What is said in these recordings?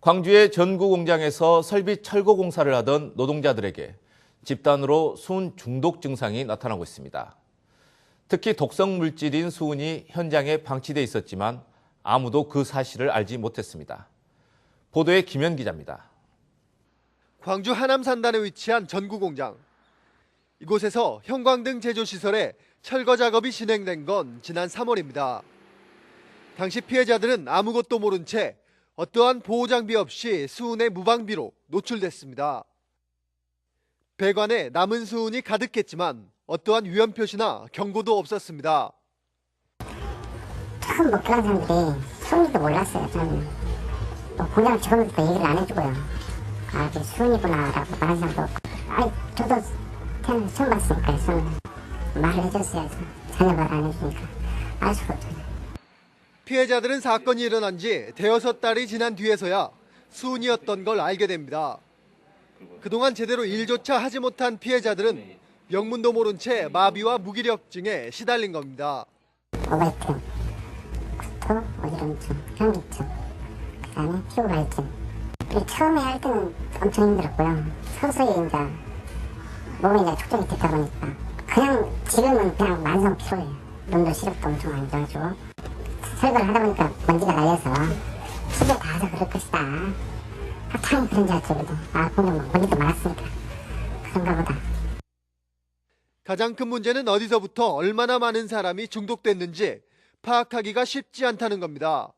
광주의 전구 공장에서 설비 철거 공사를 하던 노동자들에게 집단으로 수은 중독 증상이 나타나고 있습니다. 특히 독성 물질인 수은이 현장에 방치돼 있었지만 아무도 그 사실을 알지 못했습니다. 보도에 김현 기자입니다. 광주 하남 산단에 위치한 전구 공장. 이곳에서 형광등 제조 시설에 철거 작업이 진행된 건 지난 3월입니다. 당시 피해자들은 아무것도 모른 채 어떠한 보호 장비 없이 수은의 무방비로 노출됐습니다. 배관에 남은 수은이 가득했지만 어떠한 위험 표시나 경고도 없었습니다. 처음 목격한 사람들이 수은이도 몰랐어요. 저는 또 공장 직원들도 얘기를 안 해주고요. 아, 이게 수은이구나라고 말하는 사람도. 아니, 저도 태어나서 처음 봤으니까 저는 말을 해줬어야죠. 전혀 말안 해주니까 알 수가 없죠. 피해자들은 사건이 일어난 지 대여섯 달이 지난 뒤에서야 수은이었던 걸 알게 됩니다. 그동안 제대로 일조차 하지 못한 피해자들은 영문도 모른 채 마비와 무기력증에 시달린 겁니다. 오바이트, 구토, 어지럼증, 현기증, 그 다음에 피부 발진. 이 처음에 할 때는 엄청 힘들었고요. 서서히 이제 몸이 이제 축적이 됐다 보니까 그냥 지금은 그냥 만성 피로예요. 눈도 시력도 엄청 안 좋아지고 설거를 하다 보니까 먼지가 날려서 집에 닿아서 그럴 것이다. 학창이 그런 줄 그래도. 아, 공장 뭐 먼지도 많았으니까. 그런가 보다. 가장 큰 문제는 어디서부터 얼마나 많은 사람이 중독됐는지 파악하기가 쉽지 않다는 겁니다.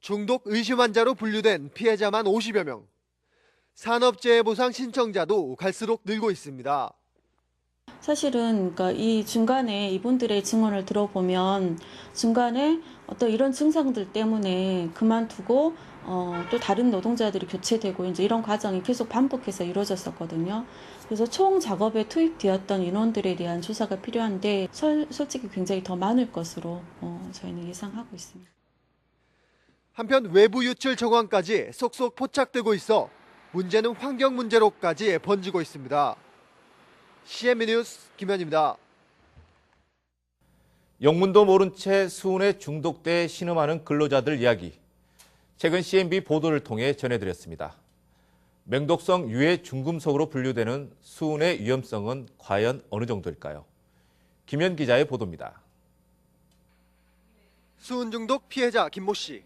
중독 의심 환자로 분류된 피해자만 50여 명. 산업재해 보상 신청자도 갈수록 늘고 있습니다. 사실은 그러니까 이 중간에 이분들의 증언을 들어보면 중간에 어떤 이런 증상들 때문에 그만두고 어, 또 다른 노동자들이 교체되고 이제 이런 과정이 계속 반복해서 이루어졌었거든요. 그래서 총 작업에 투입되었던 인원들에 대한 조사가 필요한데 설, 솔직히 굉장히 더 많을 것으로 어, 저희는 예상하고 있습니다. 한편 외부 유출 정황까지 속속 포착되고 있어 문제는 환경 문제로까지 번지고 있습니다. CMB 뉴스 김현입니다. 영문도 모른 채 수은에 중독돼 신음하는 근로자들 이야기. 최근 CNB 보도를 통해 전해드렸습니다. 맹독성 유해 중금속으로 분류되는 수은의 위험성은 과연 어느 정도일까요? 김현 기자의 보도입니다. 수은 중독 피해자 김모 씨.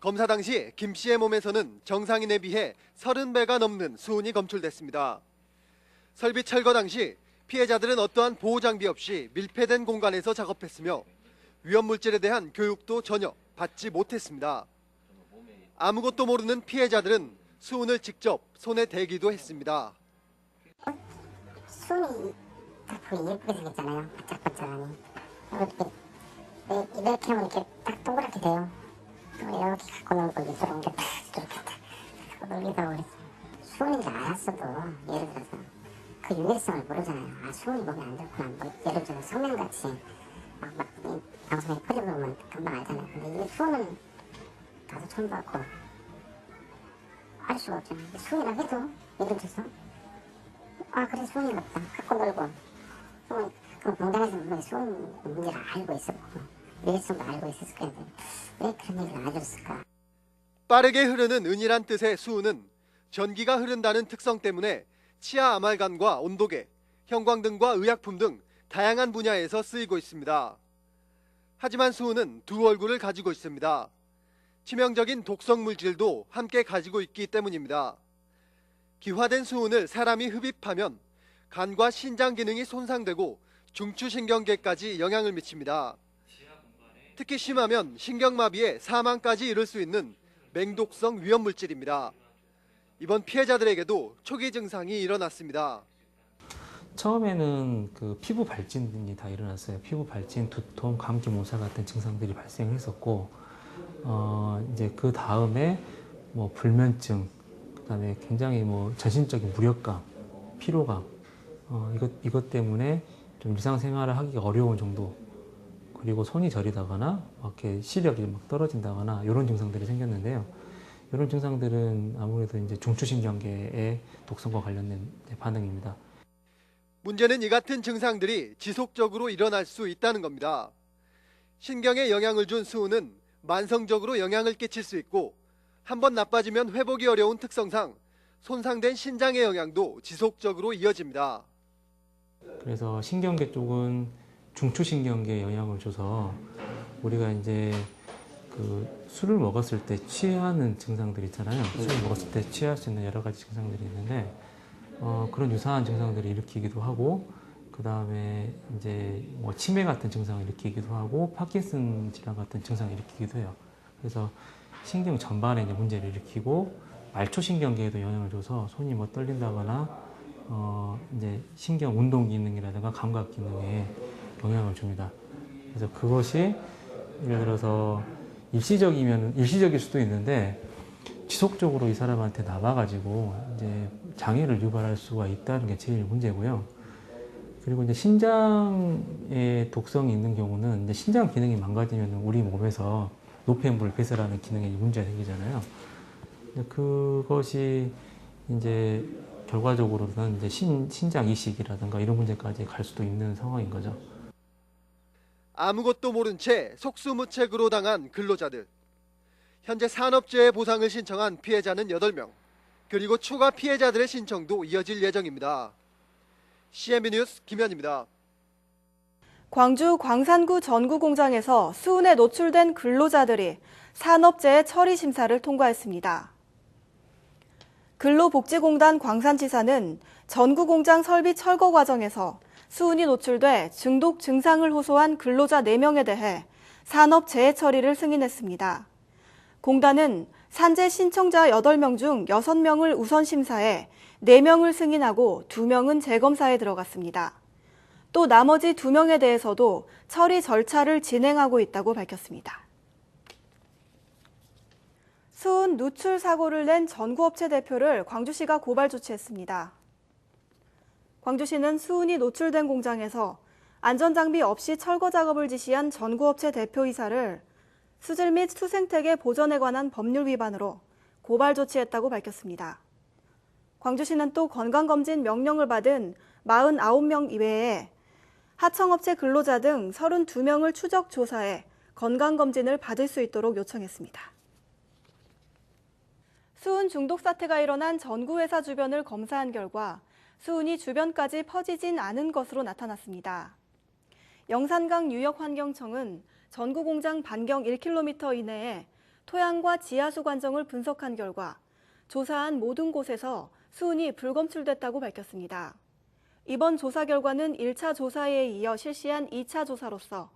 검사 당시 김 씨의 몸에서는 정상인에 비해 30배가 넘는 수은이 검출됐습니다. 설비 철거 당시 피해자들은 어떠한 보호 장비 없이 밀폐된 공간에서 작업했으며 위험 물질에 대한 교육도 전혀 받지 못했습니다. 아무것도 모르는 피해자들은 수은을 직접 손에 대기도 했습니다. 손이 딱 보기 예쁘게 생겼잖아요. 바짝바짝하니. 이렇게, 네, 이렇게 하면 이렇게 딱 동그랗게 돼요. 이렇게 갖고 놀고 이렇게 딱 이렇게 딱 놀기도 그랬어요. 수은인지 알았어도 예를 들어서 그 유해성을 모르잖아요. 아 수은이 몸에 안 좋구나. 뭐 예를 들어서 성면같이 막, 막이 방송에 퍼져보면 금방 알잖아요. 근데 이게 수은은 가서 처음 봤고 알 수가 없잖아요. 수은이라 해도 예를 들어서 아 그래 수은이 같다 갖고 놀고 수은 그럼 공단에서 수은 문제를 알고 있었고 위해성도 알고 있었을 건데 왜 그런 얘기를 안 해줬을까 빠르게 흐르는 은이란 뜻의 수은은 전기가 흐른다는 특성 때문에 치아 아말감과 온도계, 형광등과 의약품 등 다양한 분야에서 쓰이고 있습니다. 하지만 수은은 두 얼굴을 가지고 있습니다. 치명적인 독성 물질도 함께 가지고 있기 때문입니다. 기화된 수은을 사람이 흡입하면 간과 신장 기능이 손상되고 중추신경계까지 영향을 미칩니다. 특히 심하면 신경마비에 사망까지 이를 수 있는 맹독성 위험 물질입니다. 이번 피해자들에게도 초기 증상이 일어났습니다. 처음에는 그 피부 발진이 다 일어났어요. 피부 발진, 두통, 감기, 모살 같은 증상들이 발생했었고, 어, 이제 그 다음에 뭐 불면증, 그 다음에 굉장히 뭐 전신적인 무력감, 피로감, 어, 이것 이것 때문에 좀 일상생활을 하기가 어려운 정도. 그리고 손이 저리다거나 막 이렇게 시력이 막 떨어진다거나 이런 증상들이 생겼는데요. 이런 증상들은 아무래도 이제 중추신경계의 독성과 관련된 반응입니다. 문제는 이 같은 증상들이 지속적으로 일어날 수 있다는 겁니다. 신경에 영향을 준 수은은 만성적으로 영향을 끼칠 수 있고 한 번 나빠지면 회복이 어려운 특성상 손상된 신장의 영향도 지속적으로 이어집니다. 그래서 신경계 쪽은 중추신경계에 영향을 줘서 우리가 이제 그 술을 먹었을 때 취하는 증상들 있잖아요. 술을 먹었을 때 취할 수 있는 여러 가지 증상들이 있는데 어, 그런 유사한 증상들을 일으키기도 하고 그 다음에 이제 뭐 치매 같은 증상을 일으키기도 하고 파킨슨 질환 같은 증상을 일으키기도 해요. 그래서 신경 전반에 이제 문제를 일으키고 말초신경계에도 영향을 줘서 손이 뭐 떨린다거나 어, 이제 신경 운동 기능이라든가 감각 기능에 영향을 줍니다. 그래서 그것이 예를 들어서 일시적이면 일시적일 수도 있는데 지속적으로 이 사람한테 남아가지고 이제 장애를 유발할 수가 있다는 게 제일 문제고요. 그리고 이제 신장에 독성이 있는 경우는 이제 신장 기능이 망가지면 우리 몸에서 노폐물 배설하는 기능에 문제가 생기잖아요. 그것이 이제 결과적으로는 이제 신, 신장 이식이라든가 이런 문제까지 갈 수도 있는 상황인 거죠. 아무것도 모른 채 속수무책으로 당한 근로자들. 현재 산업재해 보상을 신청한 피해자는 8명. 그리고 추가 피해자들의 신청도 이어질 예정입니다. CMB 뉴스 김현입니다. 광주 광산구 전구 공장에서 수은에 노출된 근로자들이 산업재해 처리 심사를 통과했습니다. 근로복지공단 광산지사는 전구 공장 설비 철거 과정에서 수은이 노출돼 중독 증상을 호소한 근로자 4명에 대해 산업재해 처리를 승인했습니다. 공단은 산재 신청자 8명 중 6명을 우선 심사해 4명을 승인하고 2명은 재검사에 들어갔습니다. 또 나머지 2명에 대해서도 처리 절차를 진행하고 있다고 밝혔습니다. 수은 누출 사고를 낸 전구업체 대표를 광주시가 고발 조치했습니다. 광주시는 수은이 노출된 공장에서 안전장비 없이 철거 작업을 지시한 전구업체 대표이사를 수질 및 수생태계 보전에 관한 법률 위반으로 고발 조치했다고 밝혔습니다. 광주시는 또 건강검진 명령을 받은 49명 이외에 하청업체 근로자 등 32명을 추적 조사해 건강검진을 받을 수 있도록 요청했습니다. 수은 중독 사태가 일어난 전구회사 주변을 검사한 결과 수은이 주변까지 퍼지진 않은 것으로 나타났습니다. 영산강 유역환경청은 전구 공장 반경 1km 이내에 토양과 지하수 관정을 분석한 결과 조사한 모든 곳에서 수은이 불검출됐다고 밝혔습니다. 이번 조사 결과는 1차 조사에 이어 실시한 2차 조사로서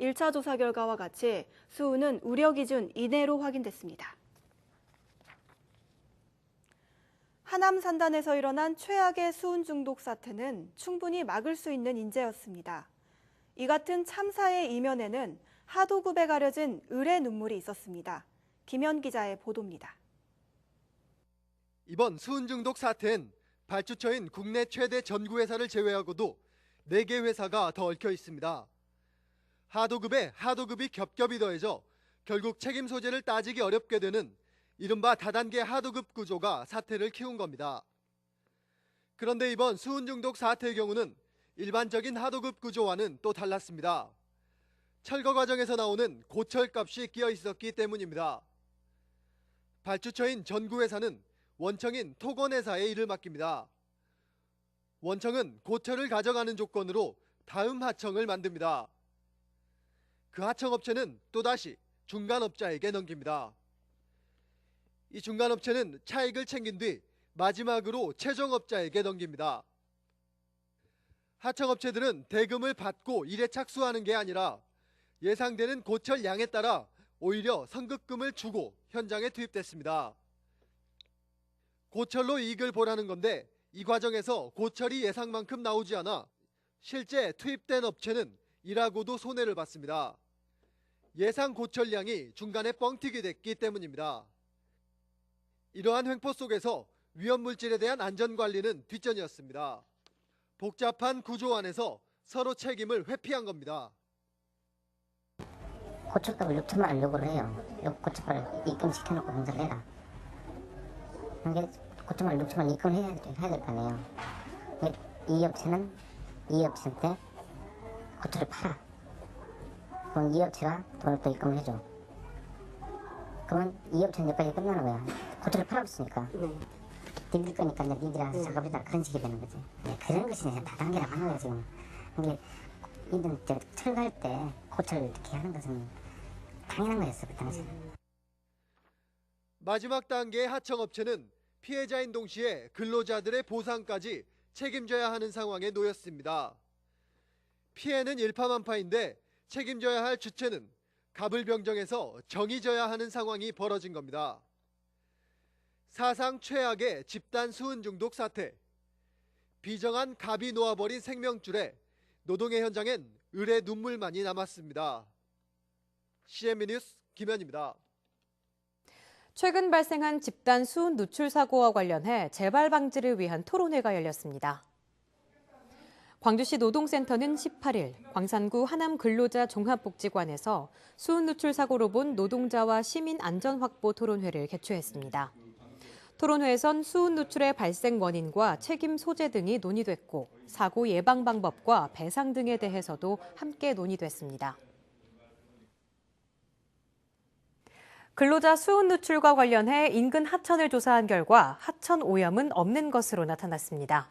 1차 조사 결과와 같이 수은은 우려 기준 이내로 확인됐습니다. 하남 산단에서 일어난 최악의 수은 중독 사태는 충분히 막을 수 있는 인재였습니다. 이 같은 참사의 이면에는 하도급에 가려진 을의 눈물이 있었습니다. 김현 기자의 보도입니다. 이번 수은 중독 사태엔 발주처인 국내 최대 전구 회사를 제외하고도 4개 회사가 더 얽혀 있습니다. 하도급에 하도급이 겹겹이 더해져 결국 책임 소재를 따지기 어렵게 되는 이른바 다단계 하도급 구조가 사태를 키운 겁니다. 그런데 이번 수은 중독 사태의 경우는 일반적인 하도급 구조와는 또 달랐습니다. 철거 과정에서 나오는 고철값이 끼어 있었기 때문입니다. 발주처인 전구회사는 원청인 토건회사에 일을 맡깁니다. 원청은 고철을 가져가는 조건으로 다음 하청을 만듭니다. 그 하청업체는 또다시 중간업자에게 넘깁니다. 이 중간업체는 차익을 챙긴 뒤 마지막으로 최종업자에게 넘깁니다. 하청업체들은 대금을 받고 일에 착수하는 게 아니라 예상되는 고철 양에 따라 오히려 선급금을 주고 현장에 투입됐습니다. 고철로 이익을 보라는 건데 이 과정에서 고철이 예상만큼 나오지 않아 실제 투입된 업체는 일하고도 손해를 봤습니다. 예상 고철량이 중간에 뻥튀기 됐기 때문입니다. 이러한 횡포 속에서 위험물질에 대한 안전관리는 뒷전이었습니다. 복잡한 구조 안에서 서로 책임을 회피한 겁니다. 고춧값을 6천만 원 요구를 해요. 요 고춧값을 입금시켜놓고 공사를 해라. 고춧값을 6천만 원 입금을 해야, 해야 될 거 아니에요. 근데 이 업체는 이 업체한테 고철을 팔아. 그럼 이 업체가 돈을 또 입금을 해줘. 그건 2억 천여까지 끝나는 거야. 호텔을 팔아봤으니까. 니들 거니까 이제 니들이 알아서 작업해라. 그런 식이 되는 거지. 네, 그런 것이 이제 다단계라 하는 거야, 지금. 이게, 이들 저 철거할 때 호텔 이렇게 하는 것은 당연한 거였어, 그 당시에. 마지막 단계의 하청업체는 피해자인 동시에 근로자들의 보상까지 책임져야 하는 상황에 놓였습니다. 피해는 일파만파인데 책임져야 할 주체는 갑을병정에서 정의져야 하는 상황이 벌어진 겁니다. 사상 최악의 집단 수은 중독 사태. 비정한 갑이 놓아버린 생명줄에 노동의 현장엔 을의 눈물만이 남았습니다. CMB 뉴스 김현입니다. 최근 발생한 집단 수은 누출 사고와 관련해 재발 방지를 위한 토론회가 열렸습니다. 광주시 노동센터는 18일 광산구 하남 근로자 종합복지관에서 수은 누출 사고로 본 노동자와 시민 안전 확보 토론회를 개최했습니다. 토론회에선 수은 누출의 발생 원인과 책임 소재 등이 논의됐고 사고 예방 방법과 배상 등에 대해서도 함께 논의됐습니다. 근로자 수은 누출과 관련해 인근 하천을 조사한 결과 하천 오염은 없는 것으로 나타났습니다.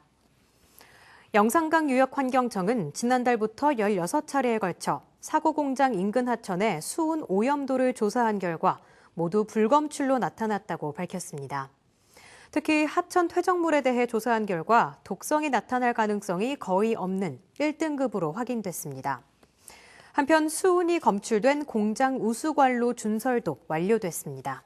영산강 유역환경청은 지난달부터 16차례에 걸쳐 사고 공장 인근 하천의 수은 오염도를 조사한 결과 모두 불검출로 나타났다고 밝혔습니다. 특히 하천 퇴적물에 대해 조사한 결과 독성이 나타날 가능성이 거의 없는 1등급으로 확인됐습니다. 한편 수은이 검출된 공장 우수관로 준설도 완료됐습니다.